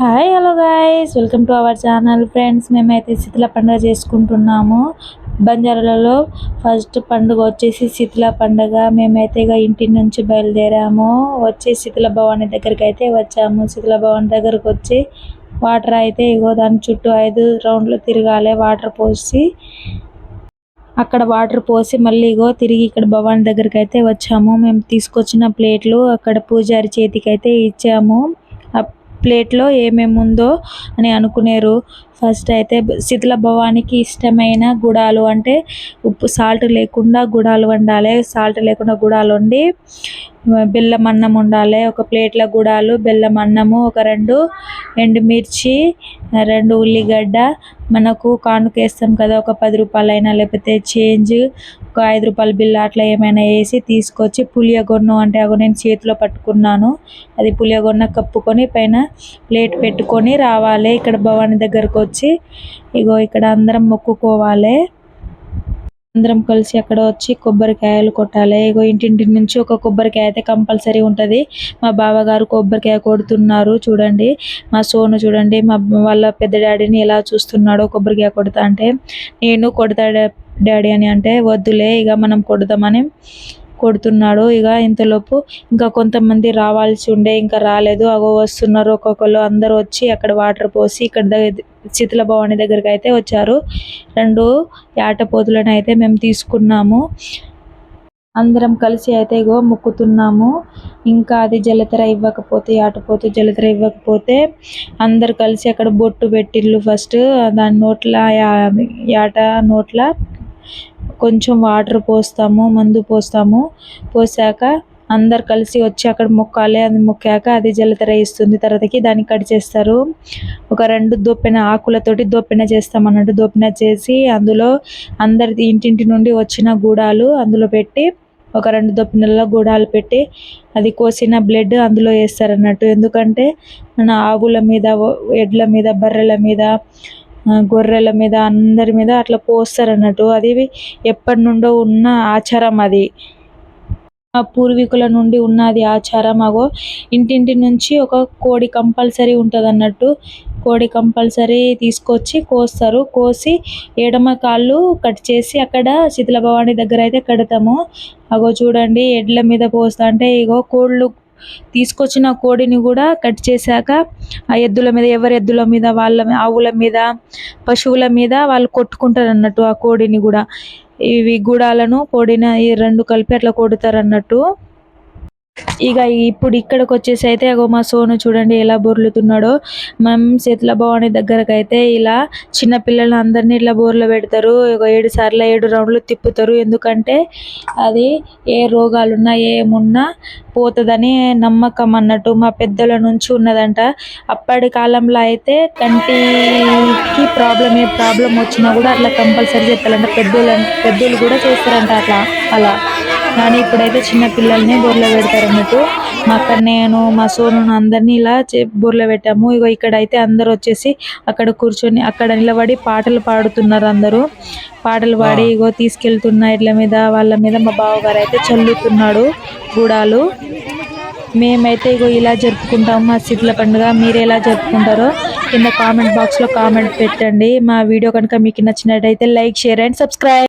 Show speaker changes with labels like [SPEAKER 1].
[SPEAKER 1] Hi hello guys welcome to our channel friends మేమైతే శీతల పండుగ చేసుకుంటున్నాము. బంజారాలలో ఫస్ట్ పండుగ వచ్చేసి శీతల పండుగ. మేమైతే ఇక ఇంటి నుంచి బయలుదేరాము. వచ్చి శీతల భవాని దగ్గరికి అయితే వచ్చాము. శీతల భవాని దగ్గరకు వచ్చి వాటర్ అయితే ఇగో దాని చుట్టూ ఐదు రౌండ్లు తిరగాలి. వాటర్ పోసి అక్కడ వాటర్ పోసి మళ్ళీ ఇగో తిరిగి ఇక్కడ భవాని దగ్గరికి అయితే వచ్చాము. మేము తీసుకొచ్చిన ప్లేట్లు అక్కడ పూజారి చేతికి అయితే ఇచ్చాము. ప్లేట్లో ఏమేమి ఉందో అని అనుకునేరు. ఫస్ట్ అయితే శీతల భవానికి ఇష్టమైన గుడాలు అంటే ఉప్పు సాల్ట్ లేకుండా గుడాలు వండాలి. సాల్ట్ లేకుండా గుడాలు వండి బెల్లం అన్నం ఉండాలి ఒక ప్లేట్ల గుడాలు బెల్లం అన్నము ఒక రెండు ఎండుమిర్చి రెండు ఉల్లిగడ్డ మనకు కానుకేస్తాం కదా ఒక పది రూపాయలైనా లేకపోతే చేంజ్ ఒక ఐదు రూపాయల బిల్ అట్లా ఏమైనా వేసి తీసుకొచ్చి పులియగొన్ను అంటే అగో నేను చేతిలో పట్టుకున్నాను అది పులియగొన్న కప్పుకొని పైన ప్లేట్ పెట్టుకొని రావాలి. ఇక్కడ భవాని దగ్గరకు వచ్చి ఇగో ఇక్కడ అందరం మొక్కుకోవాలి. అందరం కలిసి అక్కడ వచ్చి కొబ్బరికాయలు కొట్టాలి. ఇగో ఇంటింటి నుంచి ఒక కొబ్బరికాయ అయితే కంపల్సరీ ఉంటుంది. మా బావగారు కొబ్బరికాయ కొడుతున్నారు చూడండి. మా సోను చూడండి మా వాళ్ళ పెద్ద డాడీని ఎలా చూస్తున్నాడో కొబ్బరికాయ కొడతా అంటే నేను కొడతా డాడీ అని అంటే వద్దులే ఇక మనం కొడదామని కొడుతున్నాడు. ఇక ఇంతలోపు ఇంకా కొంతమంది రావాల్సి ఉండే ఇంకా రాలేదు. అగో వస్తున్నారు ఒక్కొక్కరు అందరూ వచ్చి అక్కడ వాటర్ పోసి ఇక్కడ శీతల భవాని దగ్గరికి అయితే వచ్చారు. రెండు యాటపోతులను అయితే మేము తీసుకున్నాము. అందరం కలిసి అయితే ఇగో మొక్కుతున్నాము. ఇంకా అది జలతర ఇవ్వకపోతే ఆటపోతే జలతర ఇవ్వకపోతే అందరు కలిసి అక్కడ బొట్టు పెట్టిళ్ళు ఫస్ట్. దాని నోట్ల యాట నోట్ల కొంచెం వాటర్ పోస్తాము మందు పోస్తాము. పోసాక అందరు కలిసి వచ్చి అక్కడ మొక్కాలి. అది మొక్కాక అది జలతర ఇస్తుంది. తర్వాతకి దాన్ని కట్ చేస్తారు. ఒక రెండు దొప్పెన ఆకులతోటి దొప్పెన చేస్తాం అన్నట్టు దొప్పెన చేసి అందులో అందరి ఇంటింటి నుండి వచ్చిన గూడాలు అందులో పెట్టి ఒక రెండు దొప్పినల్లో గూడాలు పెట్టి అది కోసిన బ్లడ్ అందులో వేస్తారు అన్నట్టు. ఎందుకంటే మన ఆవుల మీద ఎడ్ల మీద బర్రెల మీద గొర్రెల మీద అందరి మీద అట్లా పోస్తారు అన్నట్టు. అది ఎప్పటి నుండో ఉన్న ఆచారం అది. పూర్వీకుల నుండి ఉన్నది ఆచారం. అగో ఇంటింటి నుంచి ఒక కోడి కంపల్సరీ ఉంటుంది అన్నట్టు కోడి కంపల్సరీ తీసుకొచ్చి కోస్తారు. కోసి ఎడమ కాళ్ళు కట్ చేసి అక్కడ శీతల భవాని దగ్గర అయితే కడతాము. అగో చూడండి ఎడ్ల మీద పోస్తా అంటే ఇగో కోళ్ళు తీసుకొచ్చిన కోడిని కూడా కట్ చేశాక ఆ ఎద్దుల మీద ఎవరి ఎద్దుల మీద వాళ్ళ ఆవుల మీద పశువుల మీద వాళ్ళు కొట్టుకుంటారు అన్నట్టు ఆ కోడిని కూడా. ఇవి గుడాలను కోడిన ఈ రెండు కలిపి అట్లా కొడతారు అన్నట్టు ఇక ఇప్పుడు ఇక్కడికి వచ్చేసి అయితే అగో మా సోను చూడండి ఎలా బొర్లుతున్నాడో. మనం శీతల భవాని దగ్గరకు అయితే ఇలా చిన్న పిల్లల్ని అందరినీ ఇట్లా బోర్లు పెడతారు. ఒక ఏడు సార్లు ఏడు రౌండ్లు తిప్పుతారు. ఎందుకంటే అది ఏ రోగాలున్నా ఏమున్నా పోతుందని నమ్మకం అన్నట్టు మా పెద్దల నుంచి ఉన్నదంట. అప్పటి కాలంలో అయితే కంటికి ప్రాబ్లం ఏ ప్రాబ్లం వచ్చినా కూడా అట్లా కంపల్సరీ చేస్తారంట పెద్దోళ్ళు పెద్దోళ్ళు కూడా చేస్తారంట అట్లా అలా. కానీ ఇప్పుడైతే చిన్న పిల్లల్ని బొర్లో పెడతారు అన్నట్టు. మా అక్కడ నేను మా సోను అందరినీ ఇలా బొర్లో పెట్టాము. ఇగో ఇక్కడ అయితే అందరు వచ్చేసి అక్కడ కూర్చొని అక్కడ నిలబడి పాటలు పాడుతున్నారు అందరూ. పాటలు పాడి ఇగో తీసుకెళ్తున్న ఇట్ల మీద వాళ్ళ మీద మా బావగారు అయితే చల్లుతున్నాడు గుడాలు. మేమైతే ఇగో ఇలా జరుపుకుంటాము మా శీతల పండుగ. మీరు ఎలా జరుపుకుంటారో కింద కామెంట్ బాక్స్లో కామెంట్ పెట్టండి. మా వీడియో కనుక మీకు నచ్చినట్టయితే లైక్ షేర్ అండ్ సబ్స్క్రైబ్.